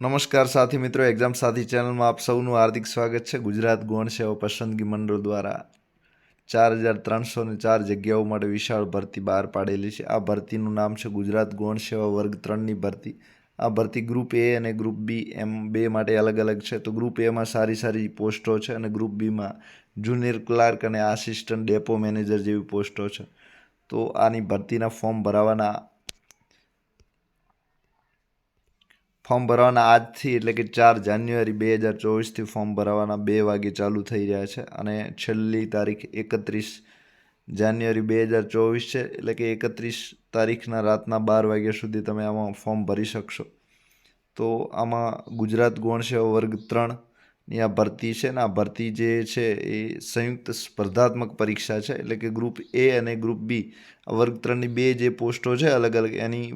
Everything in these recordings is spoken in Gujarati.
નમસ્કાર સાથી મિત્રો એક્ઝામ સાથી ચેનલમાં આપ સૌનું હાર્દિક સ્વાગત છે ગુજરાત ગૌણ સેવા પસંદગી મંડળ દ્વારા. ચાર હજાર ત્રણસો ને ચાર જગ્યાઓ માટે વિશાળ ભરતી બહાર પાડેલી છે. આ ભરતીનું નામ છે ગુજરાત ગૌણ સેવા વર્ગ ત્રણની ભરતી. આ ભરતી ગ્રુપ એ અને ગ્રુપ બી એમ બે માટે અલગ અલગ છે. તો ગ્રુપ એમાં સારી સારી પોસ્ટો છે અને ગ્રુપ બીમાં જુનિયર ક્લાર્ક અને આસિસ્ટન્ટ ડેપો મેનેજર જેવી પોસ્ટો છે. તો આની ભરતીના ફોર્મ ભરાવાના ફોર્મ ભરવાના આજથી એટલે કે ચાર જાન્યુઆરી બે હજાર ચોવીસથી ફોર્મ ભરવાના બે વાગે ચાલુ થઈ રહ્યા છે અને છેલ્લી તારીખ એકત્રીસ જાન્યુઆરી બે હજાર ચોવીસ છે. એટલે કે એકત્રીસ તારીખના રાતના બાર વાગ્યા સુધી તમે આમાં ફોર્મ ભરી શકશો. તો આમાં ગુજરાત ગૌણ સેવા વર્ગ ત્રણની આ ભરતી છે ને આ ભરતી જે છે એ સંયુક્ત સ્પર્ધાત્મક પરીક્ષા છે. એટલે કે ગ્રુપ એ અને ગ્રુપ બી વર્ગ ત્રણની બે જે પોસ્ટો છે અલગ અલગ એની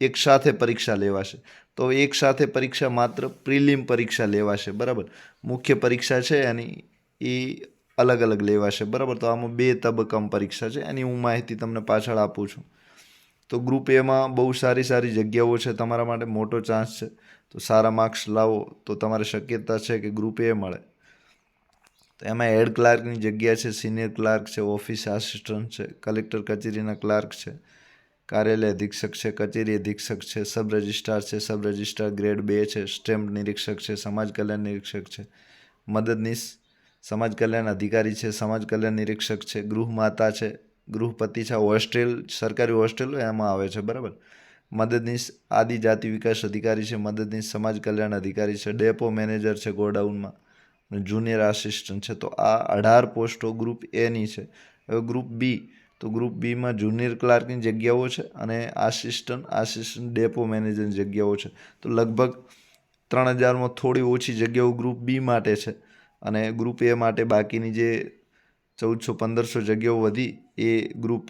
એક સાથે પરીક્ષા લેવાશે. તો એક સાથે પરીક્ષા માત્ર પ્રિલિમ પરીક્ષા લેવાશે, બરાબર? મુખ્ય પરીક્ષા છે એની એ અલગ અલગ લેવાશે, બરાબર? તો આમાં બે તબક્કામાં પરીક્ષા છે, એની હું માહિતી તમને પાછળ આપું છું. તો ગ્રુપ એમાં બહુ સારી સારી જગ્યાઓ છે, તમારા માટે મોટો ચાન્સ છે. તો સારા માર્ક્સ લાવો, તો તમારે શક્યતા છે કે ગ્રુપ એ મળે. તો એમાં હેડ ક્લાર્કની જગ્યા છે સિનિયર ક્લાર્ક છે ઓફિસ આસિસ્ટન્ટ છે કલેક્ટર કચેરીના ક્લાર્ક છે. કાર્યાલય અધિક્ષક છે, કચેરી અધિક્ષક છે, સબ રજિસ્ટ્રાર છે, સબ રજિસ્ટ્રાર ગ્રેડ બે છે, સ્ટેમ્પ નિરીક્ષક છે, સમાજ કલ્યાણ નિરીક્ષક છે, મદદનીશ, સમાજ કલ્યાણ અધિકારી છે, સમાજ કલ્યાણ નિરીક્ષક છે ગૃહમાતા છે ગૃહપતિ છે હોસ્ટેલ, સરકારી હોસ્ટેલ એમાં આવે છે, બરાબર? મદદનીશ આદિજાતિ વિકાસ અધિકારી છે, મદદનીશ, સમાજ કલ્યાણ અધિકારી છે, ડેપો મેનેજર છે, ગોડાઉનમાં જુનિયર આસિસ્ટન્ટ છે, તો આ અઢાર પોસ્ટો ગ્રુપ એની છે. હવે ગ્રુપ બી તો ગ્રુપ બીમાં જુનિયર ક્લાર્કની જગ્યાઓ છે અને આસિસ્ટન્ટ આસિસ્ટન્ટ ડેપો મેનેજરની જગ્યાઓ છે. તો લગભગ ત્રણ હજારમાં થોડી ઓછી જગ્યાઓ ગ્રુપ બી માટે છે અને ગ્રુપ એ માટે બાકીની જે ચૌદસો, પંદરસો જગ્યાઓ વધી એ ગ્રુપ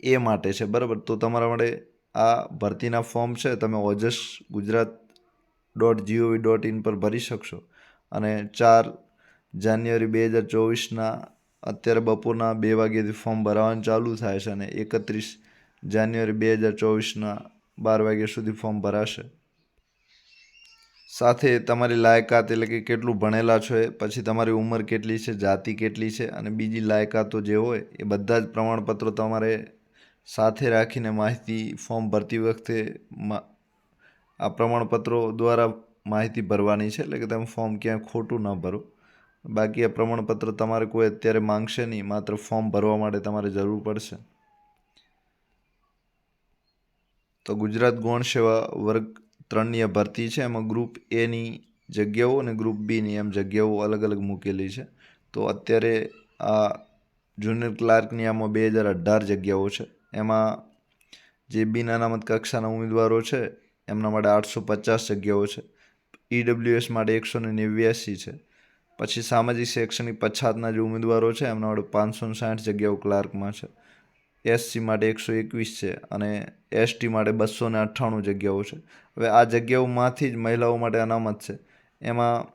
એ માટે છે. બરાબર? તો તમારા માટે આ ભરતીના ફોર્મ છે. તમે Ojas Gujarat dot G O V dot in પર ભરી શકશો. અને ચાર જાન્યુઆરી બે હજાર ચોવીસના અત્યારે બપોરના બે વાગ્યાથી ફોર્મ ભરાવાનું ચાલુ થાય છે અને એકત્રીસ જાન્યુઆરી બે હજાર ચોવીસના બાર વાગ્યા સુધી ફોર્મ ભરાશે. સાથે તમારી લાયકાત એટલે કે કેટલું ભણેલા છો એ, પછી તમારી ઉંમર કેટલી છે, જાતિ કેટલી છે અને બીજી લાયકાતો જે હોય એ બધા જ પ્રમાણપત્રો તમારે સાથે રાખીને માહિતી ફોર્મ ભરતી વખતે આ પ્રમાણપત્રો દ્વારા માહિતી ભરવાની છે એટલે કે તમે ફોર્મ ક્યાંય ખોટું ન ભરો. બાકી આ પ્રમાણપત્ર તમારે કોઈ અત્યારે માંગશે નહીં, માત્ર ફોર્મ ભરવા માટે તમારે જરૂર પડશે. તો ગુજરાત ગૌણ સેવા વર્ગ ત્રણની ભરતી છે, એમાં ગ્રુપ એની જગ્યાઓ અને ગ્રુપ બીની એમ જગ્યાઓ અલગ અલગ મૂકેલી છે. તો અત્યારે આ જુનિયર ક્લાર્કની આમાં બે હજાર અઢાર જગ્યાઓ છે. એમાં જે બિન અનામત કક્ષાના ઉમેદવારો છે, એમના માટે આઠસો પચાસ જગ્યાઓ છે. ઈડબ્લ્યુએસ માટે એકસો ને નેવ્યાસી છે. પછી સામાજિક શૈક્ષણિક પછાતના જે ઉમેદવારો છે એમના વડે પાંચસો સાઠ જગ્યાઓ ક્લાર્કમાં છે. એસસી માટે એકસો એકવીસ છે અને એસટી માટે બસો ને અઠ્ઠાણું જગ્યાઓ છે. હવે આ જગ્યાઓમાંથી જ મહિલાઓ માટે અનામત છે. એમાં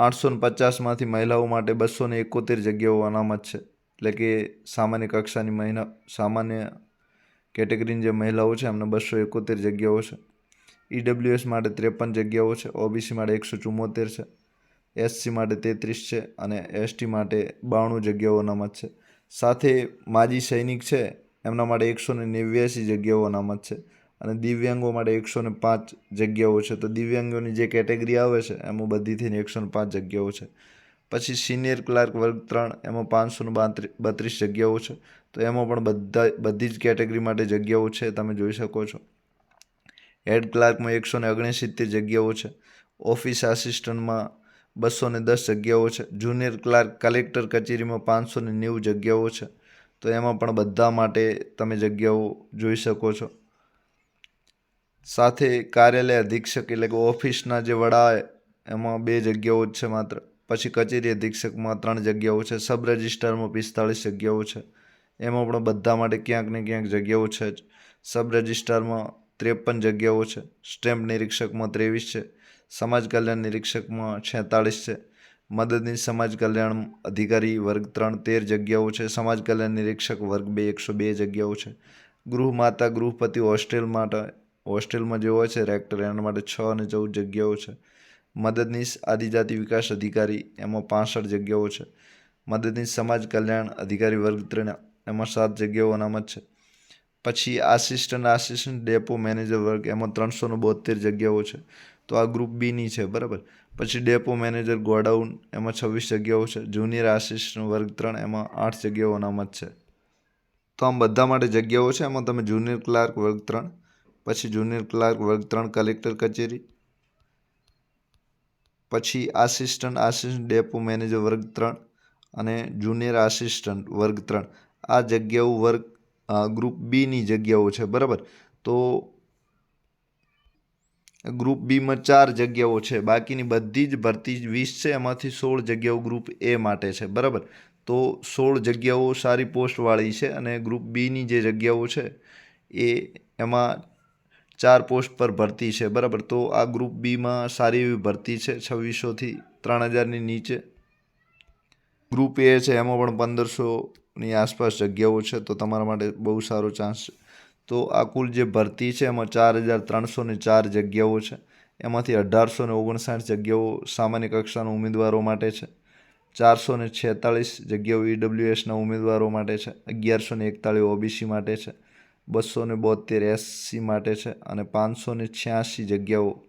આઠસો ને પચાસમાંથી મહિલાઓ માટે બસો ને એકોતેર જગ્યાઓ અનામત છે. એટલે કે સામાન્ય કક્ષાની મહિના સામાન્ય કેટેગરીની જે મહિલાઓ છે, એમને બસો એકોતેર જગ્યાઓ છે. ઈડબ્લ્યુએસ માટે ત્રેપન જગ્યાઓ છે. ઓબીસી માટે એકસો ચુમ્મોતેર છે. એસસી માટે તેત્રીસ છે અને એસટી માટે બાણું જગ્યાઓ અનામત છે. સાથે માજી સૈનિક છે, એમના માટે એકસો ને નેવ્યાસી જગ્યાઓ અનામત છે અને દિવ્યાંગો માટે એકસો ને પાંચ જગ્યાઓ છે. તો દિવ્યાંગોની જે કેટેગરી આવે છે, એમાં બધી થઈને એકસો ને પાંચ જગ્યાઓ છે. પછી સિનિયર ક્લાર્ક વર્ગ ત્રણ, એમાં પાંચસો ને બત્રીસ જગ્યાઓ છે. તો એમાં પણ બધા, બધી જ કેટેગરી માટે જગ્યાઓ છે, તમે જોઈ શકો છો. હેડ ક્લાર્કમાં એકસો ને ઓગણસિત્તેર જગ્યાઓ છે. ઓફિસ આસિસ્ટન્ટમાં બસો ને દસ જગ્યાઓ છે. જુનિયર ક્લાર્ક, કલેક્ટર કચેરીમાં પાંચસો ને નેવું જગ્યાઓ છે. તો એમાં પણ બધા માટે તમે જગ્યાઓ જોઈ શકો છો. સાથે કાર્યાલય અધિક્ષક એટલે કે ઓફિસના જે વડા એમાં બે જગ્યાઓ જ છે માત્ર. પછી કચેરી અધિક્ષકમાં ત્રણ જગ્યાઓ છે. સબ રજિસ્ટ્રારમાં પિસ્તાળીસ જગ્યાઓ છે. એમાં પણ બધા માટે ક્યાંક ને ક્યાંક જગ્યાઓ છે જ. સબ રજિસ્ટ્રારમાં ત્રેપન જગ્યાઓ છે. સ્ટેમ્પ નિરીક્ષકમાં ત્રેવીસ છે. સમાજ કલ્યાણ નિરીક્ષકમાં છેતાળીસ છે. મદદનીશ સમાજ કલ્યાણ અધિકારી વર્ગ ત્રણ તેર જગ્યાઓ છે. સમાજ કલ્યાણ નિરીક્ષક વર્ગ બે, એકસો બે જગ્યાઓ છે. ગૃહમાતા ગૃહપતિ હોસ્ટેલ માટે, હોસ્ટેલમાં જે હોય છે, રેક્ટર એના માટે છ અને ચૌદ જગ્યાઓ છે. મદદનીશ આદિજાતિ વિકાસ અધિકારી એમાં પાસઠ જગ્યાઓ છે. મદદનીશ સમાજ કલ્યાણ અધિકારી વર્ગ ત્રણ એમાં સાત જગ્યાઓ અનામત છે. પછી આસિસ્ટન્ટ આસિસ્ટન્ટ ડેપો મેનેજર વર્ગ એમાં ત્રણસો ને બોતેર જગ્યાઓ છે. તો આ ગ્રુપ બીની છે, બરાબર? પછી ડેપો મેનેજર ગોડાઉન, એમાં છવ્વીસ જગ્યાઓ છે. જુનિયર આસિસ્ટન્ટ વર્ગ ત્રણ, એમાં આઠ જગ્યાઓ અનામત છે. તો આમ બધા માટે જગ્યાઓ છે. એમાં તમે જુનિયર ક્લાર્ક વર્ગ ત્રણ, પછી જુનિયર ક્લાર્ક વર્ગ ત્રણ કલેક્ટર કચેરી, પછી આસિસ્ટન્ટ આસિસ્ટન્ટ ડેપો મેનેજર વર્ગ ત્રણ અને જુનિયર આસિસ્ટન્ટ વર્ગ ત્રણ. આ જગ્યાઓ વર્ગ ગ્રુપ બીની જગ્યાઓ છે, બરાબર? તો ગ્રુપ બીમાં ચાર જગ્યાઓ છે. બાકીની બધી જ ભરતી વીસ છે. એમાંથી સોળ જગ્યાઓ ગ્રુપ એ માટે છે. બરાબર? તો સોળ જગ્યાઓ સારી પોસ્ટવાળી છે અને ગ્રુપ બીની જે જગ્યાઓ છે એ એમાં ચાર પોસ્ટ પર ભરતી છે. બરાબર? તો આ ગ્રુપ બીમાં સારી એવી ભરતી છે. છવ્વીસોથી ત્રણ હજારની નીચે. ગ્રુપ એ છે. એમાં પણ પંદરસોની આસપાસ જગ્યાઓ છે. તો તમારા માટે બહુ સારો ચાન્સ છે. તો આ કુલ જે ભરતી છે એમાં ચાર હજાર ત્રણસો ને ચાર જગ્યાઓ છે. એમાંથી અઢારસો ને ઓગણસાઠ જગ્યાઓ સામાન્ય કક્ષાના ઉમેદવારો માટે છે. ચારસો ને છેતાળીસ જગ્યાઓ ઈડબ્લ્યુએસના ઉમેદવારો માટે છે. અગિયારસો ને એકતાળીસ ઓબીસી માટે છે. બસો ને બોતેર એસસી માટે છે અને પાંચસો ને છ્યાસી જગ્યાઓ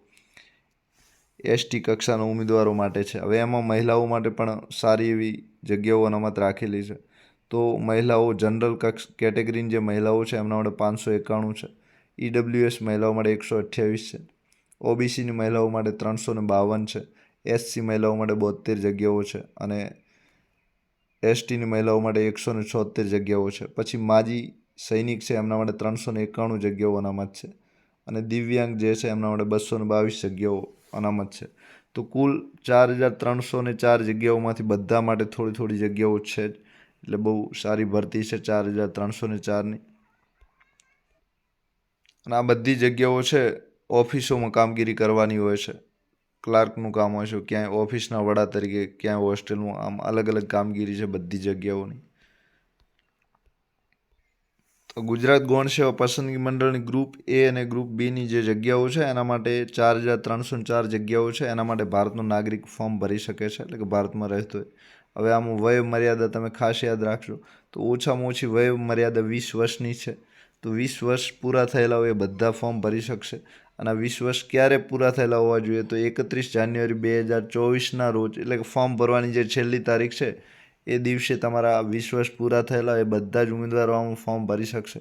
એસટી કક્ષાના ઉમેદવારો માટે છે. હવે એમાં મહિલાઓ માટે પણ સારી એવી જગ્યાઓ અનામત રાખેલી છે. તો મહિલાઓ જનરલ કક્ષ કેટેગરીની જે મહિલાઓ છે, એમના માટે પાંચસો એકાણું છે. ઈડબ્લ્યુએસ મહિલાઓ માટે એકસો અઠ્યાવીસ છે. ઓબીસીની મહિલાઓ માટે ત્રણસો ને બાવન છે. એસસી મહિલાઓ માટે બોતેર જગ્યાઓ છે અને એસટીની મહિલાઓ માટે એકસો ને છોતેર જગ્યાઓ છે. પછી માજી સૈનિક છે, એમના માટે ત્રણસો ને એકાણું જગ્યાઓ અનામત છે અને દિવ્યાંગ જે છે, એમના માટે બસો ને બાવીસ જગ્યાઓ અનામત છે. તો કુલ ચાર હજાર ત્રણસો ને ચાર જગ્યાઓમાંથી બધા માટે થોડી થોડી જગ્યાઓ છે જ. એટલે બહુ સારી ભરતી છે ચાર હજાર ત્રણસો ને ચારની. અને આ બધી જગ્યાઓ છે, ઓફિસોમાં કામગીરી કરવાની હોય છે. ક્લાર્કનું કામ હોય છે, ક્યાંય ઓફિસના વડા તરીકે, ક્યાંય હોસ્ટેલમાં આમ અલગ અલગ કામગીરી છે બધી જગ્યાઓની. તો ગુજરાત ગૌણ સેવા પસંદગી મંડળની ગ્રુપ એ અને ગ્રુપ બીની જે જગ્યાઓ છે, એના માટે ચાર હજાર ત્રણસો ચાર જગ્યાઓ છે, એના માટે ભારતનો નાગરિક ફોર્મ ભરી શકે છે, એટલે કે ભારતમાં રહેતો હોય. હવે આમાં વય મર્યાદા તમે ખાસ યાદ રાખજો. તો ઓછામાં ઓછી વય મર્યાદા વીસ વર્ષની છે. તો વીસ વર્ષ પૂરા થયેલા હોય એ બધા ફોર્મ ભરી શકશે. અને વીસ વર્ષ ક્યારે પૂરા થયેલા હોવા જોઈએ તો એકત્રીસ જાન્યુઆરી બે હજાર ચોવીસના રોજ, એટલે કે ફોર્મ ભરવાની જે છેલ્લી તારીખ છે, એ દિવસે તમારા વીસ વર્ષ પૂરા થયેલા એ બધા જ ઉમેદવારો આમ ફોર્મ ભરી શકશે.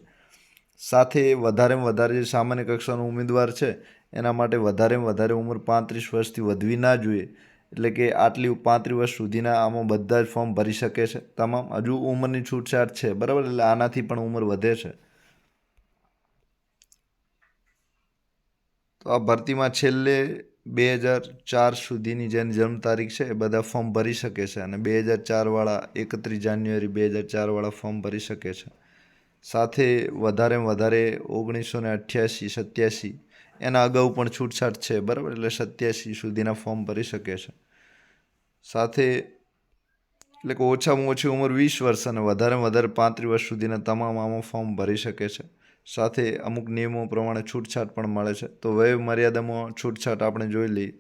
સાથે વધારેમાં વધારે જે સામાન્ય કક્ષાનો ઉમેદવાર છે, એના માટે વધારેમાં વધારે ઉંમર પાંત્રીસ વર્ષથી વધવી ના જોઈએ. એટલે કે આટલી પાંત્રીસ વર્ષ સુધીના આમાં બધા જ ફોર્મ ભરી શકે છે. તમામ હજુ ઉંમરની છૂટછાટ છે, બરાબર? એટલે આનાથી પણ ઉંમર વધે છે. તો આ ભરતીમાં છેલ્લે બે હજાર ચાર સુધીની જેની જન્મ તારીખ છે, એ બધા ફોર્મ ભરી શકે છે અને બે હજાર ચારવાળા એકત્રીસ જાન્યુઆરી બે હજાર ચારવાળા ફોર્મ ભરી શકે છે. સાથે વધારેમાં વધારે ઓગણીસો ને અઠ્યાસી, સત્યાસી એના અગાઉ પણ છૂટછાટ છે, બરાબર? એટલે સત્યાસી સુધીના ફોર્મ ભરી શકે છે. સાથે એટલે કે ઓછામાં ઓછી ઉંમર વીસ વર્ષ અને વધારેમાં વધારે પાંત્રીસ વર્ષ સુધીના તમામ આમાં ફોર્મ ભરી શકે છે. સાથે અમુક નિયમો પ્રમાણે છૂટછાટ પણ મળે છે. તો વય મર્યાદામાં છૂટછાટ આપણે જોઈ લઈએ.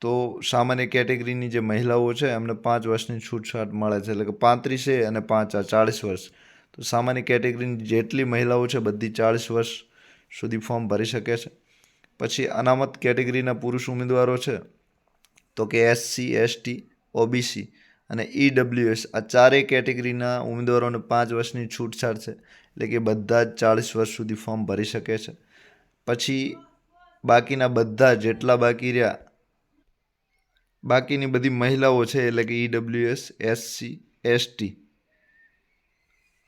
તો સામાન્ય કેટેગરીની જે મહિલાઓ છે, એમને પાંચ વર્ષની છૂટછાટ મળે છે. એટલે કે પાંત્રીસે અને પાંચ આ ચાળીસ વર્ષ. તો સામાન્ય કેટેગરીની જેટલી મહિલાઓ છે, બધી ચાળીસ વર્ષ સુધી ફોર્મ ભરી શકે છે. પછી અનામત કેટેગરીના પુરુષ ઉમેદવારો છે. તો કે એસસી એસટી ઓબીસી અને ઈડબ્લ્યુએસ આ ચારેય કેટેગરીના ઉમેદવારોને પાંચ વર્ષની છૂટછાટ છે. એટલે કે બધા જ ચાળીસ વર્ષ સુધી ફોર્મ ભરી શકે છે. પછી બાકીના બધા જેટલા બાકી રહ્યા, બાકીની બધી મહિલાઓ છે એટલે કે ઈડબ્લ્યુએસ એસસી એસટી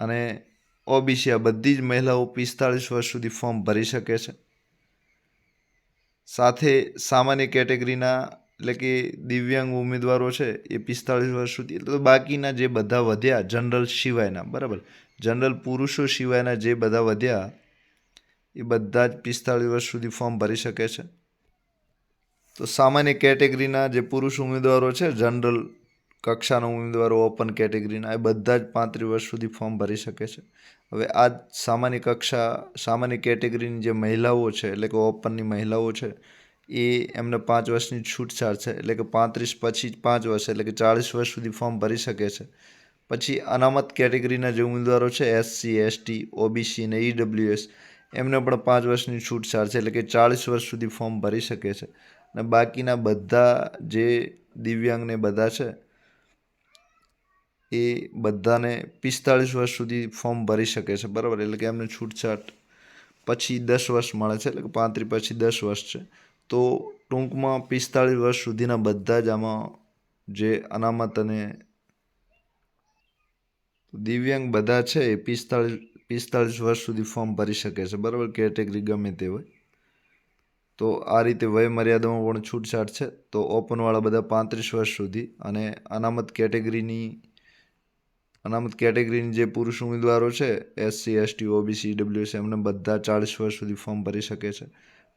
અને ઓબીસી આ બધી જ મહિલાઓ પિસ્તાળીસ વર્ષ સુધી ફોર્મ ભરી શકે છે. સાથે સામાન્ય કેટેગરીના, એટલે કે દિવ્યાંગ ઉમેદવારો છે, એ પિસ્તાળીસ વર્ષ સુધી, એટલે બાકીના જે બધા વધ્યા, જનરલ સિવાયના, બરાબર? જનરલ પુરુષો સિવાયના જે બધા વધ્યા, એ બધા જ પિસ્તાળીસ વર્ષ સુધી ફોર્મ ભરી શકે છે. તો સામાન્ય કેટેગરીના જે પુરુષ ઉમેદવારો છે, જનરલ કક્ષાના ઉમેદવારો ઓપન કેટેગરીના એ બધા જ પાંત્રીસ વર્ષ સુધી ફોર્મ ભરી શકે છે. હવે આ જ સામાન્ય કક્ષા, સામાન્ય કેટેગરીની જે મહિલાઓ છે, એટલે કે ઓપનની મહિલાઓ છે, એ એમને પાંચ વર્ષની છૂટછાટ છે, એટલે કે પાંત્રીસ પછી પાંચ વર્ષ, એટલે કે ચાળીસ વર્ષ સુધી ફોર્મ ભરી શકે છે. પછી અનામત કેટેગરીના જે ઉમેદવારો છે એસસી એસટી ઓબીસી અને ઈડબ્લ્યુએસ એમને પણ પાંચ વર્ષની છૂટછાટ છે, એટલે કે ચાળીસ વર્ષ સુધી ફોર્મ ભરી શકે છે. અને બાકીના બધા જે દિવ્યાંગને બધા છે એ બધાને પિસ્તાળીસ વર્ષ સુધી ફોર્મ ભરી શકે છે. બરાબર? એટલે કે એમને છૂટછાટ પછી દસ વર્ષ મળે છે. એટલે કે પાંત્રીસ પછી દસ વર્ષ છે. તો ટૂંકમાં પિસ્તાળીસ વર્ષ સુધીના બધા જ આમાં જે અનામત અને દિવ્યાંગ બધા છે એ પિસ્તાળીસ પિસ્તાળીસ વર્ષ સુધી ફોર્મ ભરી શકે છે. બરાબર? કેટેગરી ગમે તે હોય. તો આ રીતે વયમર્યાદામાં પણ છૂટછાટ છે. તો ઓપનવાળા બધા પાંત્રીસ વર્ષ સુધી અને અનામત કેટેગરીની અનામત કેટેગરીની જે પુરુષ ઉમેદવારો છે એસસી એસટી ઓબીસી ડબલ્યુસી એમને બધા ચાળીસ વર્ષ સુધી ફોર્મ ભરી શકે છે.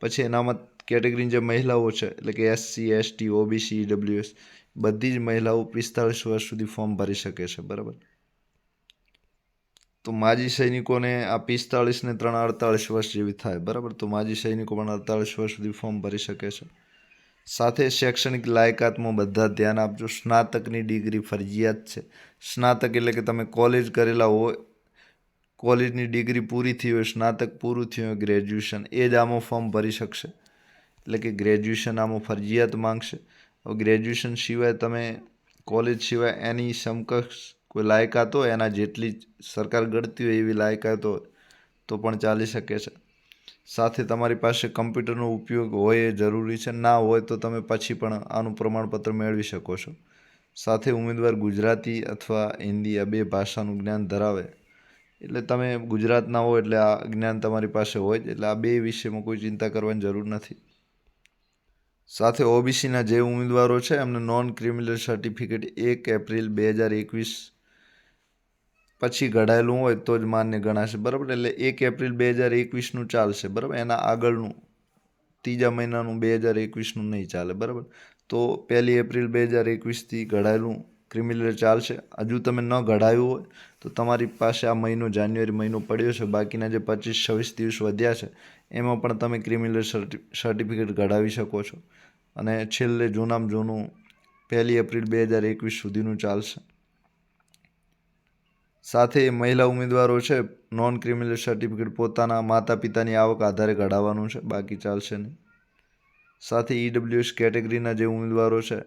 પછી અનામત કેટેગરીની જે મહિલાઓ છે, એટલે કે એસસી એસટી ઓબીસી ડબલ્યુએસ બધી જ મહિલાઓ પિસ્તાળીસ વર્ષ સુધી ફોર્મ ભરી શકે છે, બરાબર? તો માજી સૈનિકોને આ પિસ્તાળીસ ને ત્રણ અડતાળીસ વર્ષ જેવી થાય, બરાબર? તો માજી સૈનિકો પણ અડતાળીસ વર્ષ સુધી ફોર્મ ભરી શકે છે. સાથે શૈક્ષણિક લાયકાતમાં બધા ધ્યાન આપજો. સ્નાતકની ડિગ્રી ફરજિયાત છે. સ્નાતક એટલે કે તમે કોલેજ કરેલા હોય, કોલેજની ડિગ્રી પૂરી થઈ હોય, સ્નાતક પૂરું થયું હોય, ગ્રેજ્યુએશન, એ જ આમાં ફોર્મ ભરી શકશે. એટલે કે ગ્રેજ્યુએશન આમાં ફરજિયાત માંગશે. હવે ગ્રેજ્યુએશન સિવાય તમે કોલેજ સિવાય એની સમકક્ષ કોઈ લાયકાત હોય, એના જેટલી સરકાર ગણતી હોય એવી લાયકાત હોય, તો પણ ચાલી શકે છે. સાથે તમારી પાસે કમ્પ્યુટરનો ઉપયોગ હોય એ જરૂરી છે, ના હોય તો તમે પછી પણ આનું પ્રમાણપત્ર મેળવી શકો છો. સાથે ઉમેદવાર ગુજરાતી અથવા હિન્દી આ બે ભાષાનું જ્ઞાન ધરાવે. એટલે તમે ગુજરાતના હો એટલે આ જ્ઞાન તમારી પાસે હોય જ, એટલે આ બે વિષયમાં કોઈ ચિંતા કરવાની જરૂર નથી. સાથે ઓબીસીના જે ઉમેદવારો છે, એમને નોન ક્રિમિનલ સર્ટિફિકેટ એક એપ્રિલ બે હજાર એકવીસ પછી ઘડાયેલું હોય તો જ માન્ય ગણાશે, બરાબર? એટલે એક એપ્રિલ બે હજાર એકવીસનું ચાલશે, બરાબર? એના આગળનું, ત્રીજા મહિનાનું બે હજાર એકવીસનું નહીં ચાલે, બરાબર? તો પહેલી એપ્રિલ બે હજાર એકવીસથી ઘડાયેલું ક્રિમિનલ ચાલશે. હજુ તમે ન ઘડાયું હોય તો તમારી પાસે આ મહિનો જાન્યુઆરી મહિનો પડ્યો છે, બાકીના જે પચીસ છવ્વીસ દિવસ વધ્યા છે, એમાં પણ તમે ક્રિમિનલ સર્ટિફિકેટ ઘડાવી શકો છો. અને છેલ્લે જૂનામાં જૂનું પહેલી એપ્રિલ બે હજાર એકવીસ સુધીનું ચાલશે. સાથે મહિલા ઉમેદવારો છે નોન ક્રિમિનલ સર્ટિફિકેટ પોતાના માતા પિતાની આવક આધારે કઢાવવાનું છે, બાકી ચાલશે નહીં. સાથે ઈડબ્લ્યુએસ કેટેગરીના જે ઉમેદવારો છે,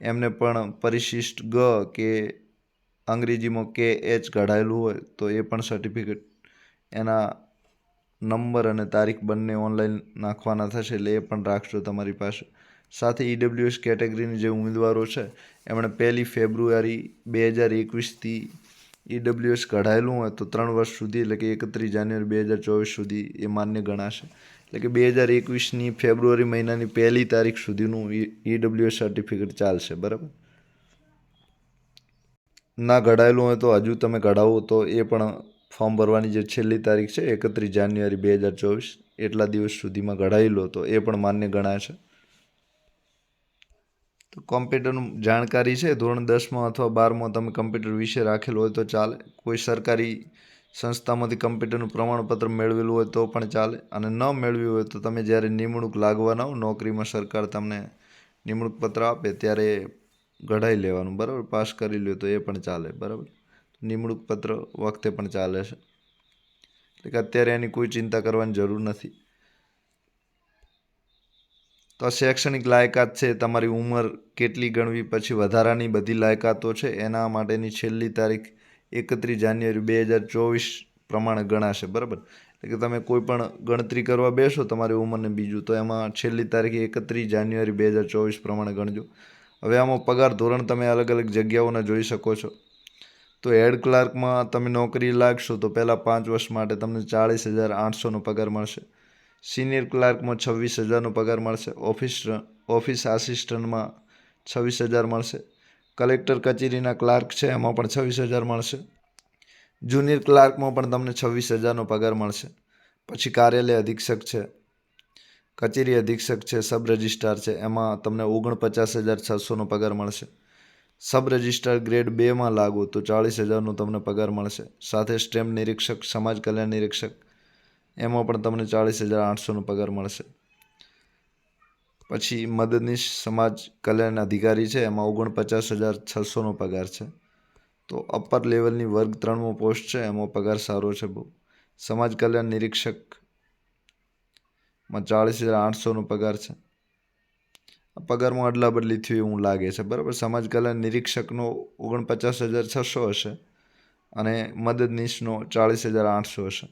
એમને પણ પરિશિષ્ટ ગ કે અંગ્રેજીમાં કે એચ કઢાયેલું હોય, તો એ પણ સર્ટિફિકેટ એના નંબર અને તારીખ બંને ઓનલાઈન નાખવાના થશે, એટલે એ પણ રાખજો તમારી પાસે. સાથે ઈડબ્લ્યુએસ કેટેગરીની જે ઉમેદવારો છે, એમણે પહેલી ફેબ્રુઆરી બે હજાર એકવીસથી ઈડબ્લ્યુએસ કઢાયેલું હોય તો ત્રણ વર્ષ સુધી, એટલે કે એકત્રીસ જાન્યુઆરી બે હજાર ચોવીસ સુધી એ માન્ય ગણાશે. એટલે કે બે હજાર એકવીસની ફેબ્રુઆરી મહિનાની પહેલી તારીખ સુધીનું ઈડબ્લ્યુએસ સર્ટિફિકેટ ચાલશે, બરાબર? ના ઘડાયેલું હોય તો હજુ તમે ઘડાવો તો એ પણ ફોર્મ ભરવાની જે છેલ્લી તારીખ છે, એકત્રીસ જાન્યુઆરી બે હજાર ચોવીસ, એટલા દિવસ સુધીમાં ઘડાવી લો તો એ પણ માન્ય ગણાશે. તો કોમ્પ્યુટરનું જાણકારી છે? ધોરણ દસમાં અથવા બારમાં તમે કમ્પ્યુટર વિશે રાખેલું હોય તો ચાલે. કોઈ સરકારી સંસ્થામાંથી કમ્પ્યુટરનું પ્રમાણપત્ર મેળવેલું હોય તો પણ ચાલે. અને ન મેળવ્યું હોય તો તમે જ્યારે નિમણૂક લાગવાના હો, નોકરીમાં સરકાર તમને નિમણૂક પત્ર આપે ત્યારે ઘડાઈ લેવાનું. બરાબર? પાસ કરી લ્યો તો એ પણ ચાલે. બરાબર? નિમણૂક પત્ર વખતે પણ ચાલે છે. એટલે કે અત્યારે એની કોઈ ચિંતા કરવાની જરૂર નથી. તો શૈક્ષણિક લાયકાત છે, તમારી ઉંમર કેટલી ગણવી, પછી વધારાની બધી લાયકાતો છે, એના માટેની છેલ્લી તારીખ એકત્રીસ જાન્યુઆરી બે હજાર ચોવીસ પ્રમાણે ગણાશે, બરાબર? એટલે કે તમે કોઈ પણ ગણતરી કરવા બેસો, તમારી ઉંમરને બીજું, તો એમાં છેલ્લી તારીખ એકત્રીસ જાન્યુઆરી બે હજાર ચોવીસ પ્રમાણે ગણજો. હવે આમાં પગાર ધોરણ તમે અલગ અલગ જગ્યાઓના જોઈ શકો છો. તો હેડ ક્લાર્કમાં તમે નોકરી લાગશો, તો પહેલાં પાંચ વર્ષ માટે તમને ચાળીસ હજાર આઠસોનો પગાર મળશે. સિનિયર ક્લાર્કમાં છવ્વીસ હજારનો પગાર મળશે. ઓફિસ ઓફિસ આસિસ્ટન્ટમાં છવ્વીસ હજાર મળશે. કલેક્ટર કચેરીના ક્લાર્ક છે, એમાં પણ છવ્વીસ હજાર મળશે. જુનિયર ક્લાર્કમાં પણ તમને છવ્વીસ હજારનો પગાર મળશે. પછી કાર્યાલય અધિક્ષક છે, કચેરી અધિક્ષક છે સબ રજિસ્ટ્રાર છે, એમાં તમને ઓગણપચાસ હજાર છસોનો પગાર મળશે. સબ રજિસ્ટ્રાર ગ્રેડ બેમાં લાગુ તો ચાળીસ હજારનો તમને પગાર મળશે. સાથે સ્ટેમ્પ નિરીક્ષક, સમાજ કલ્યાણ નિરીક્ષક એમાં પણ તમને ચાળીસ હજાર આઠસોનો પગાર મળશે. પછી મદદનીશ સમાજ કલ્યાણ અધિકારી છે, એમાં ઓગણપચાસ હજાર છસોનો પગાર છે. તો અપર લેવલની વર્ગ ત્રણમો પોસ્ટ છે, એમાં પગાર સારો છે બહુ. સમાજ કલ્યાણ નિરીક્ષકમાં ચાળીસ હજાર આઠસોનો પગાર છે. પગારમાં અદલા બદલી થયું એવું લાગે છે, બરાબર? સમાજ કલ્યાણ નિરીક્ષકનો ઓગણપચાસ હજાર છસો હશે અને મદદનીશનો ચાળીસ હજાર આઠસો હશે.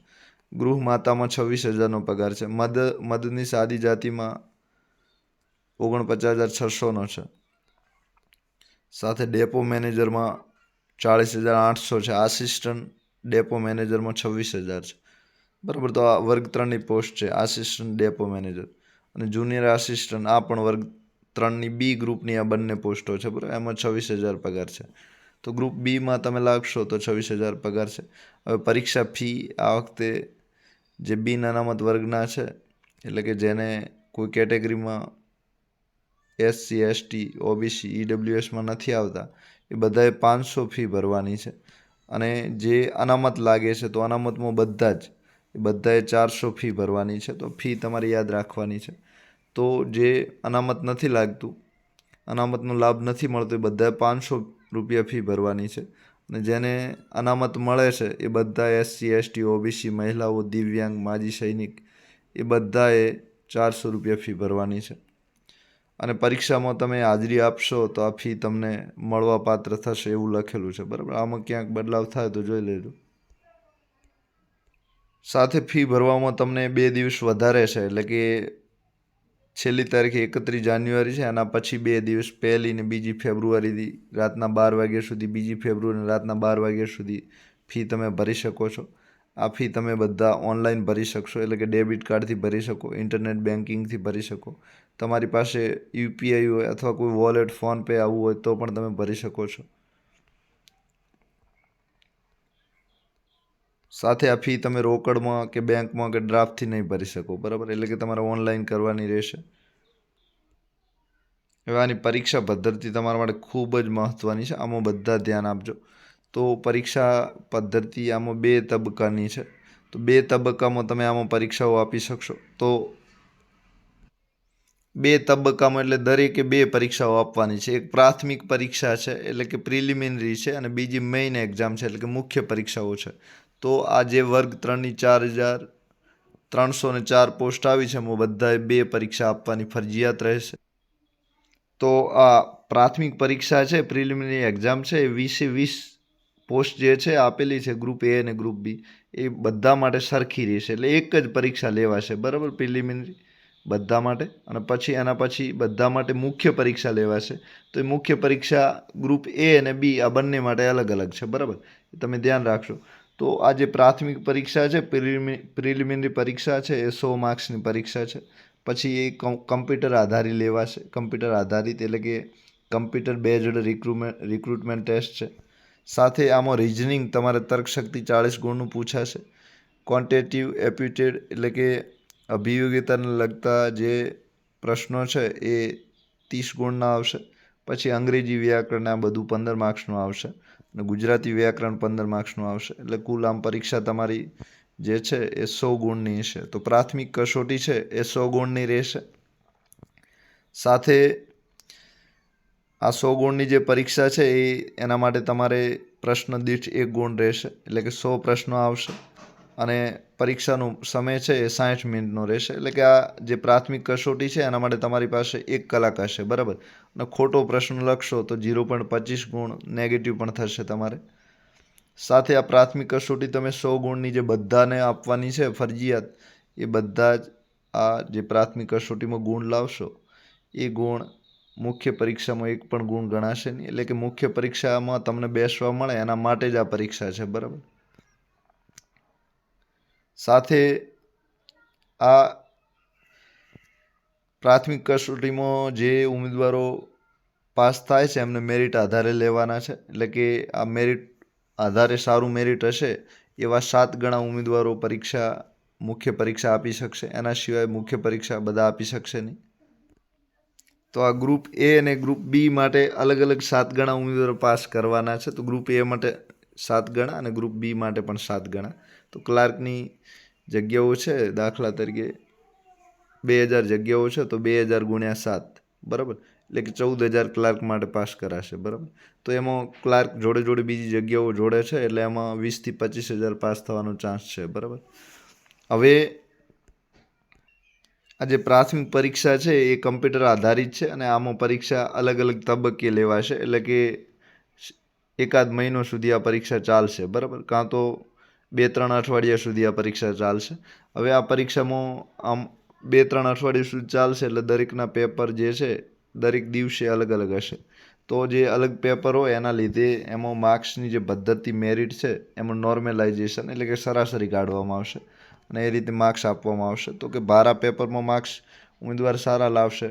ગૃહ માતામાં છવ્વીસ હજારનો પગાર છે. મદ, મદની સાદી જાતિમાં ઓગણપચાસ હજાર છસોનો છે. સાથે ડેપો મેનેજરમાં ચાળીસ હજાર આઠસો છે. આસિસ્ટન્ટ ડેપો મેનેજરમાં છવ્વીસ હજાર છે. બરાબર, તો આ વર્ગ ત્રણની પોસ્ટ છે. આસિસ્ટન્ટ, ડેપો મેનેજર અને જુનિયર આસિસ્ટન્ટ, આ પણ વર્ગ ત્રણની બી ગ્રુપની આ બંને પોસ્ટો છે. બરાબર, એમાં છવ્વીસ હજાર પગાર છે. તો ગ્રુપ બીમાં તમે લાગશો તો છવ્વીસ હજાર પગાર છે. હવે પરીક્ષા ફી આ વખતે જે બિન અનામત વર્ગના છે, એટલે કે જેને કોઈ કેટેગરીમાં એસસી એસટી ઓબીસી ઈડબ્લ્યુએસમાં નથી આવતા, એ બધાએ પાંચસો ફી ભરવાની છે. અને જે અનામત લાગે છે, તો અનામતમાં બધા જ, એ બધાએ ચારસો ફી ભરવાની છે, તો ફી તમારે યાદ રાખવાની છે. તો જે અનામત નથી લાગતું, અનામતનો લાભ નથી મળતો, એ બધાએ પાંચસો રૂપિયા ફી ભરવાની છે. જેને અનામત મળે છે, એ બધા એસસી, એસટી, ઓબીસી મહિલાઓ, દિવ્યાંગ, માજી સૈનિક, એ બધાએ ચારસો રૂપિયા ફી ભરવાની છે. અને પરીક્ષામાં તમે હાજરી આપશો તો આ ફી તમને મળવા પાત્ર થશે એવું લખેલું છે. બરાબર? આમાં ક્યાંક બદલાવ થાય તો જોઈ લેજો. સાથે ફી ભરવામાં તમને બે દિવસ વધારે છે, એટલે કે છેલ્લી તારીખે એકત્રીસ જાન્યુઆરી છે, આના પછી બે દિવસ પહેલી ને બીજી ફેબ્રુઆરીથી રાતના બાર વાગ્યા સુધી, બીજી ફેબ્રુઆરી રાતના બાર વાગ્યા સુધી ફી તમે ભરી શકો છો. આ ફી તમે બધા ઓનલાઈન ભરી શકશો, એટલે કે ડેબિટ કાર્ડથી ભરી શકો, ઇન્ટરનેટ બેન્કિંગથી ભરી શકો. તમારી પાસે યુપીઆઈ હોય અથવા કોઈ વોલેટ, ફોન પે આવવું હોય તો પણ તમે ભરી શકો છો. સાથે આ ફી તમે રોકડમાં કે બેંકમાં કે ડ્રાફ્ટથી નહીં ભરી શકો, બરાબર? એટલે કે તમારે ઓનલાઈન કરવાની રહેશે. હવે આની પરીક્ષા પદ્ધતિ તમારા માટે ખૂબ જ મહત્ત્વની છે. આમાં બધા ધ્યાન આપજો. તો પરીક્ષા પદ્ધતિ આમાં બે તબક્કાની છે. તો બે તબક્કામાં તમે આમાં પરીક્ષાઓ આપી શકશો. તો બે તબક્કામાં એટલે દરેકે બે પરીક્ષાઓ આપવાની છે. એક પ્રાથમિક પરીક્ષા છે, એટલે કે પ્રિલિમિનરી છે, અને બીજી મેઇન એક્ઝામ છે, એટલે કે મુખ્ય પરીક્ષાઓ છે. તો આ જે વર્ગ ત્રણની ચાર હજાર ત્રણસો ને ચાર પોસ્ટ આવી છે, એમાં બધાએ બે પરીક્ષા આપવાની ફરજિયાત રહેશે. તો આ પ્રાથમિક પરીક્ષા છે, પ્રિલિમિનરી એક્ઝામ છે, એ વીસે વીસ પોસ્ટ જે છે, આપેલી છે, ગ્રુપ એ અને ગ્રુપ બી, એ બધા માટે સરખી રહેશે. એટલે એક જ પરીક્ષા લેવાશે, બરાબર? પ્રિલિમિનરી બધા માટે અને પછી એના પછી બધા માટે મુખ્ય પરીક્ષા લેવાશે. તો એ મુખ્ય પરીક્ષા ગ્રુપ એ અને બી આ બંને માટે અલગ અલગ છે, બરાબર? તમે ધ્યાન રાખશો તો આ જે પ્રાથમિક પરીક્ષા છે પ્રિલિમિનરી પરીક્ષા છે, એ સો માર્ક્સની પરીક્ષા છે. પછી એ કમ્પ્યુટર આધારિત લેવાશે. કમ્પ્યુટર આધારિત એટલે કે computer based recruitment recruitment test છે. સાથે આમાં રિઝનિંગ તમારે તર્કશક્તિ ચાળીસ ગુણનું પૂછાશે. ક્વોન્ટેટિવ, એપ્યુટેડ એટલે કે અભિયોગિતાને લગતા જે પ્રશ્નો છે એ ત્રીસ ગુણના આવશે. પછી અંગ્રેજી વ્યાકરણ આ બધું પંદર માર્ક્સનું આવશે. અને ગુજરાતી વ્યાકરણ પંદર માર્ક્સનું આવશે. એટલે કુલ આમ પરીક્ષા તમારી જે છે એ સો ગુણની છે તો પ્રાથમિક કસોટી છે એ સો ગુણની રહેશે. સાથે આ સો ગુણની જે પરીક્ષા છે એ એના માટે તમારે પ્રશ્ન દીઠ એક ગુણ રહેશે. એટલે કે સો પ્રશ્નો આવશે અને પરીક્ષાનો સમય છે એ સાઠ મિનિટનો રહેશે. એટલે કે આ જે પ્રાથમિક કસોટી છે એના માટે તમારી પાસે એક કલાક હશે. બરાબર? અને ખોટો પ્રશ્ન લખશો તો ઝીરો પોઈન્ટ પચીસ ગુણ નેગેટિવ પણ થશે તમારે. સાથે આ પ્રાથમિક કસોટી તમે સો ગુણની જે બધાને આપવાની છે ફરજિયાત, એ બધા જ આ જે પ્રાથમિક કસોટીમાં ગુણ લાવશો, એ ગુણ મુખ્ય પરીક્ષામાં એક પણ ગુણ ગણાશે નહીં. એટલે કે મુખ્ય પરીક્ષામાં તમને બેસવા મળે, એના માટે જ આ પરીક્ષા છે, બરાબર? સાથે આ પ્રાથમિક કસોટીમાં જે ઉમેદવારો પાસ થાય છે, એમને મેરિટ આધારે લેવાના છે. એટલે કે આ મેરિટ આધારે સારું મેરિટ હશે, એવા સાત ગણા ઉમેદવારો પરીક્ષા, મુખ્ય પરીક્ષા આપી શકશે. એના સિવાય મુખ્ય પરીક્ષા બધા આપી શકશે નહીં. તો આ ગ્રુપ એ અને ગ્રુપ બી માટે અલગ અલગ સાત ગણા ઉમેદવારો પાસ કરવાના છે. તો ગ્રુપ એ માટે સાત ગણા અને ગ્રુપ બી માટે પણ સાત ગણા. તો ક્લાર્કની જગ્યાઓ છે, દાખલા તરીકે બે હજાર જગ્યાઓ છે, તો બે હજાર ગુણ્યા સાત. બરાબર? એટલે કે ચૌદ હજાર ક્લાર્ક માટે પાસ કરાશે, બરાબર? તો એમાં ક્લાર્ક જોડે જોડે બીજી જગ્યાઓ જોડે છે, એટલે એમાં વીસથી પચીસ હજાર પાસ થવાનો ચાન્સ છે, બરાબર? હવે આ જે પ્રાથમિક પરીક્ષા છે એ કમ્પ્યુટર આધારિત છે અને આમાં પરીક્ષા અલગ અલગ તબક્કે લેવાશે, એટલે કે એકાદ મહિનો સુધી આ પરીક્ષા ચાલશે, બરાબર? કાં તો બે ત્રણ અઠવાડિયા સુધી આ પરીક્ષા ચાલશે. હવે આ પરીક્ષામાં આમ બે ત્રણ અઠવાડિયા સુધી ચાલશે, એટલે દરેકના પેપર જે છે દરેક દિવસે અલગ અલગ હશે. તો જે અલગ પેપર હોય એના લીધે એમાં માર્ક્સની જે પદ્ધતિ મેરિટ છે, એમાં નોર્મેલાઇઝેશન એટલે કે સરાસરી કાઢવામાં આવશે અને એ રીતે માર્ક્સ આપવામાં આવશે. તો કે ભારા પેપરમાં માર્ક્સ ઉમેદવાર સારા લાવશે,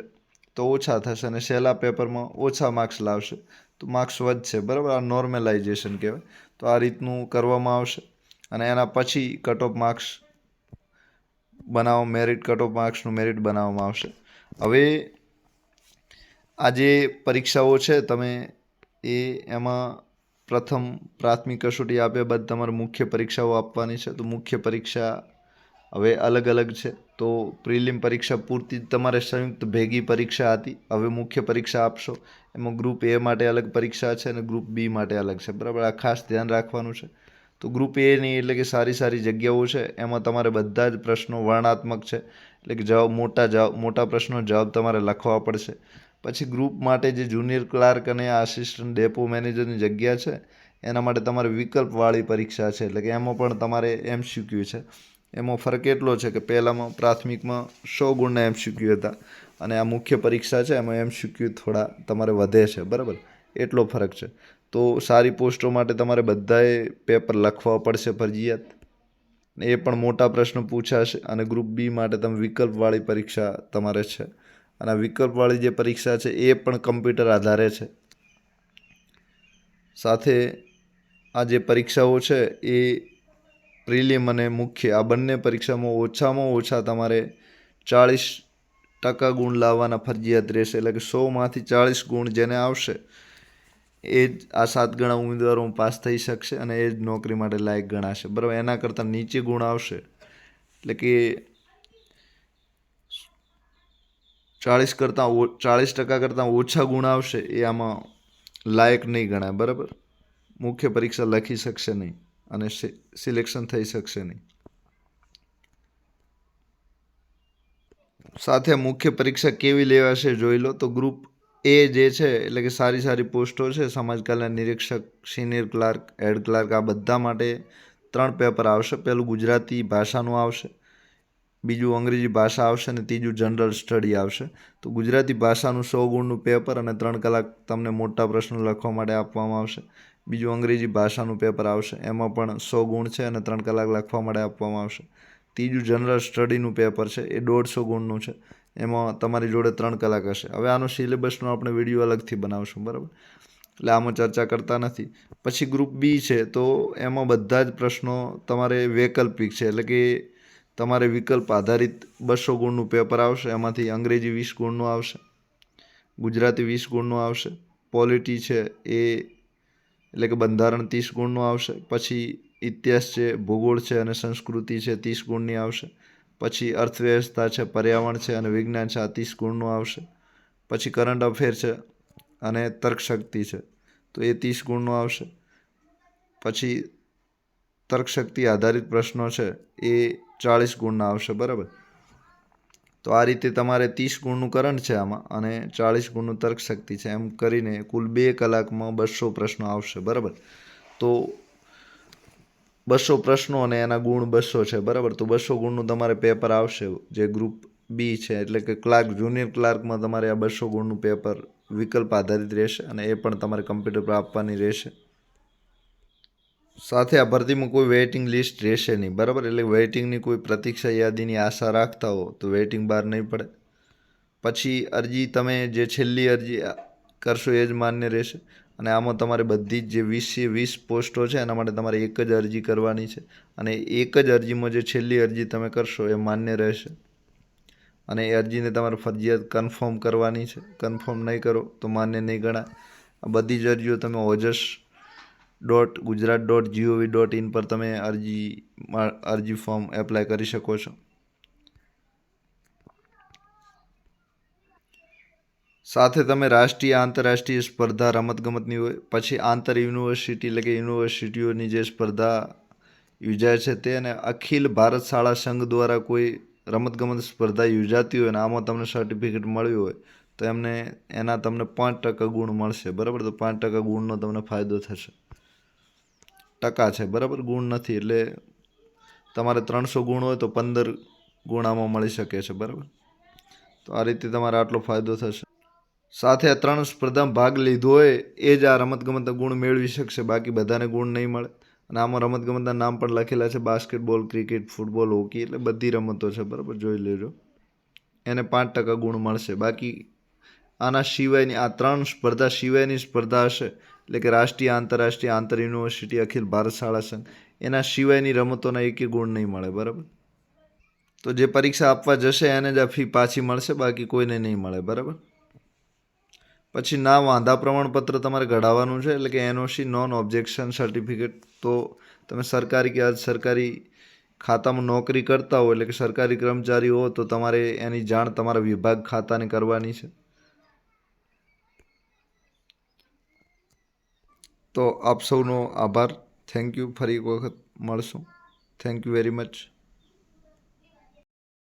તો ઓછા થશે અને સહેલા પેપરમાં ઓછા માર્ક્સ લાવશે, તો માર્ક્સ વધશે. બરાબર? આ નોર્મેલાઇઝેશન કહેવાય. તો આ રીતનું કરવામાં આવશે અને એના પછી કટ ઓફ માર્ક્સ બનાવવા મેરિટ કટ ઓફ માર્ક્સનું મેરિટ બનાવવામાં આવશે. હવે આ જે પરીક્ષાઓ છે, તમે એ એમાં પ્રથમ પ્રાથમિક કસોટી આપ્યા બાદ તમારે મુખ્ય પરીક્ષાઓ આપવાની છે. તો મુખ્ય પરીક્ષા હવે અલગ અલગ છે. તો પ્રિલિમ પરીક્ષા પૂરતી જ તમારે સંયુક્ત ભેગી પરીક્ષા હતી. હવે મુખ્ય પરીક્ષા આપશો. એમાં ગ્રુપ એ માટે અલગ પરીક્ષા છે અને ગ્રુપ બી માટે અલગ છે. બરાબર? આ ખાસ ધ્યાન રાખવાનું છે. તો ગ્રુપ એની એટલે કે સારી સારી જગ્યાઓ છે. એમાં તમારે બધા જ પ્રશ્નો વર્ણાત્મક છે. એટલે કે જવાબ, મોટા જવાબ, મોટા પ્રશ્નો જવાબ તમારે લખવા પડશે. પછી ગ્રુપ માટે જે જુનિયર ક્લાર્ક અને આસિસ્ટન્ટ ડેપો મેનેજરની જગ્યા છે, એના માટે તમારે વિકલ્પવાળી પરીક્ષા છે. એટલે કે એમાં પણ તમારે એમસીક્યુ છે. એમાં ફરક એટલો છે કે પહેલાંમાં પ્રાથમિકમાં સો ગુણના એમસીક્યુ હતા અને આ મુખ્ય પરીક્ષા છે, એમાં એમસીક્યુ થોડા તમારે વધે છે. બરાબર? એટલો ફરક છે. તો સારી પોસ્ટો માટે તમારે બધાએ પેપર લખવા પડશે ફરજિયાત. એ પણ મોટા પ્રશ્નો પૂછાશે અને ગ્રુપ બી માટે તમે વિકલ્પવાળી પરીક્ષા તમારે છે. અને વિકલ્પવાળી જે પરીક્ષા છે એ પણ કમ્પ્યુટર આધારે છે. સાથે આ જે પરીક્ષાઓ છે એ પ્રિલિમ અને મુખ્ય, આ બંને પરીક્ષામાં ઓછામાં ઓછા તમારે ચાળીસ ટકા ગુણ લાવવાના ફરજિયાત રહેશે. એટલે કે સોમાંથી ચાળીસ ગુણ જેને આવશે, એ જ આ સાત ગણા ઉમેદવારો પાસ થઈ શકશે અને એ જ નોકરી માટે લાયક ગણાશે. બરાબર? એના કરતાં નીચે ગુણ આવશે. એટલે કે ચાળીસ કરતાં ચાળીસ ટકા કરતાં ઓછા ગુણ આવશે એ આમાં લાયક નહીં ગણાય, બરાબર? મુખ્ય પરીક્ષા લખી શકશે નહીં અને સિલેક્શન થઈ શકશે નહીં. સાથે મુખ્ય પરીક્ષા કેવી લેવાશે જોઈ લો તો ગ્રુપ એ જે છે, એટલે કે સારી સારી પોસ્ટો છે, સમાજ કલ્યાણ નિરીક્ષક, સિનિયર ક્લાર્ક, હેડ ક્લાર્ક, આ બધા માટે ત્રણ પેપર આવશે. પહેલું ગુજરાતી ભાષાનું આવશે. બીજું અંગ્રેજી ભાષા આવશે અને ત્રીજું જનરલ સ્ટડી આવશે. તો ગુજરાતી ભાષાનું સો ગુણનું પેપર અને ત્રણ કલાક તમને મોટા પ્રશ્નો લખવા માટે આપવામાં આવશે. બીજું અંગ્રેજી ભાષાનું પેપર આવશે, એમાં પણ સો ગુણ છે અને ત્રણ કલાક લખવા માટે આપવામાં આવશે. ત્રીજું જનરલ સ્ટડીનું પેપર છે, એ દોઢસો ગુણનું છે. એમાં તમારી જોડે ત્રણ કલાક હશે. હવે આનો સિલેબસનો આપણે વીડિયો અલગથી બનાવશું, બરાબર? એટલે આમાં ચર્ચા કરતા નથી. પછી ગ્રુપ બી છે, તો એમાં બધા જ પ્રશ્નો તમારે વૈકલ્પિક છે. એટલે કે તમારે વિકલ્પ આધારિત બસો ગુણનું પેપર આવશે, એમાંથી અંગ્રેજી વીસ ગુણનું આવશે, ગુજરાતી વીસ ગુણનું આવશે, પોલિટી છે એ એટલે કે બંધારણ ત્રીસ ગુણનું આવશે, પછી ઇતિહાસ છે, ભૂગોળ છે અને સંસ્કૃતિ છે ત્રીસ ગુણની આવશે, પછી અર્થવ્યવસ્થા છે, પર્યાવરણ છે અને વિજ્ઞાન છે આ ત્રીસ ગુણનું આવશે, પછી કરંટ અફેર છે અને તર્કશક્તિ છે, તો એ ત્રીસ ગુણનું આવશે, પછી તર્કશક્તિ આધારિત પ્રશ્નો છે એ ચાળીસ ગુણના આવશે, બરાબર? તો આ રીતે તમારે ત્રીસ ગુણનું કરંટ છે આમાં અને ચાળીસ ગુણનું તર્કશક્તિ છે. એમ કરીને કુલ બે કલાકમાં બસો પ્રશ્નો આવશે, બરાબર? તો બસો પ્રશ્નો અને એના ગુણ બસો છે, બરાબર? તો બસો ગુણનું તમારે પેપર આવશે, જે ગ્રુપ બી છે, એટલે કે ક્લાર્ક, જુનિયર ક્લાર્કમાં તમારે આ બસો ગુણનું પેપર વિકલ્પ આધારિત રહેશે અને એ પણ તમારે કમ્પ્યુટર પર આપવાની રહેશે. સાથે આ ભરતીમાં કોઈ વેઇટિંગ લિસ્ટ રહેશે નહીં, બરાબર? એટલે વેઇટિંગની કોઈ પ્રતીક્ષા યાદીની આશા રાખતા હો, તો વેઇટિંગ બહાર નહીં પડે. પછી અરજી તમે જે છેલ્લી અરજી કરશો એ જ માન્ય રહેશે. અને આમાં તમારે બધી જ જે વીસે વીસ પોસ્ટો છે, એના માટે તમારે એક જ અરજી કરવાની છે. અને એક જ અરજીમાં જે છેલ્લી અરજી તમે કરશો એ માન્ય રહેશે. અને એ અરજીને તમારે ફરજિયાત કન્ફર્મ કરવાની છે. કન્ફર્મ નહીં કરો તો માન્ય નહીં ગણાય. બધી જ અરજીઓ તમે Ojas dot Gujarat dot G O V dot in પર તમે અરજી અરજી ફોર્મ એપ્લાય કરી શકો છો. સાથે તમે રાષ્ટ્રીય, આંતરરાષ્ટ્રીય સ્પર્ધા રમતગમતની હોય, પછી આંતર યુનિવર્સિટી એટલે કે યુનિવર્સિટીઓની જે સ્પર્ધા યોજાય છે તે અને અખિલ ભારત શાળા સંઘ દ્વારા કોઈ રમતગમત સ્પર્ધા યોજાતી હોય અને આમાં તમને સર્ટિફિકેટ મળ્યું હોય, તો એમને, એના તમને પાંચ ટકા ગુણ મળશે. બરાબર? તો પાંચ ટકા ગુણનો તમને ફાયદો થશે. ટકા છે, બરાબર? ગુણ નથી, એટલે તમારે ત્રણસો ગુણ હોય તો પંદર ગુણામાં મળી શકે છે, બરાબર? તો આ રીતે તમારે આટલો ફાયદો થશે. સાથે આ ત્રણ સ્પર્ધામાં ભાગ લીધો હોય, એ જ આ રમતગમતના ગુણ મેળવી શકશે, બાકી બધાને ગુણ નહીં મળે. અને આમાં રમતગમતના નામ પણ લખેલા છે, બાસ્કેટબોલ, ક્રિકેટ, ફૂટબોલ, હોકી, એટલે બધી રમતો છે, બરાબર? જોઈ લેજો. એને પાંચ ટકા ગુણ મળશે. બાકી આના સિવાયની, આ ત્રણ સ્પર્ધા સિવાયની સ્પર્ધા હશે એટલે કે રાષ્ટ્રીય, આંતરરાષ્ટ્રીય, આંતર યુનિવર્સિટી, અખિલ ભારત શાળા સંઘ, એના સિવાયની રમતોના એકે ગુણ નહીં મળે, બરાબર? તો જે પરીક્ષા આપવા જશે એને જ આ ફી પાછી મળશે, બાકી કોઈને નહીં મળે, બરાબર? પછી ના વાંધા પ્રમાણપત્ર તમારે ઘડાવવાનું છે, એટલે કે એનઓસી નોન ઓબ્જેક્શન સર્ટિફિકેટ તો તમે સરકારી કે અર્ધ સરકારી ખાતામાં નોકરી કરતા હો, એટલે કે સરકારી કર્મચારી હો, તો તમારે એની જાણ તમારા વિભાગ ખાતાને કરવાની છે. તો આપ સૌનો આભાર. થેન્ક યુ ફરી એક વખત મળશું. Thank you very much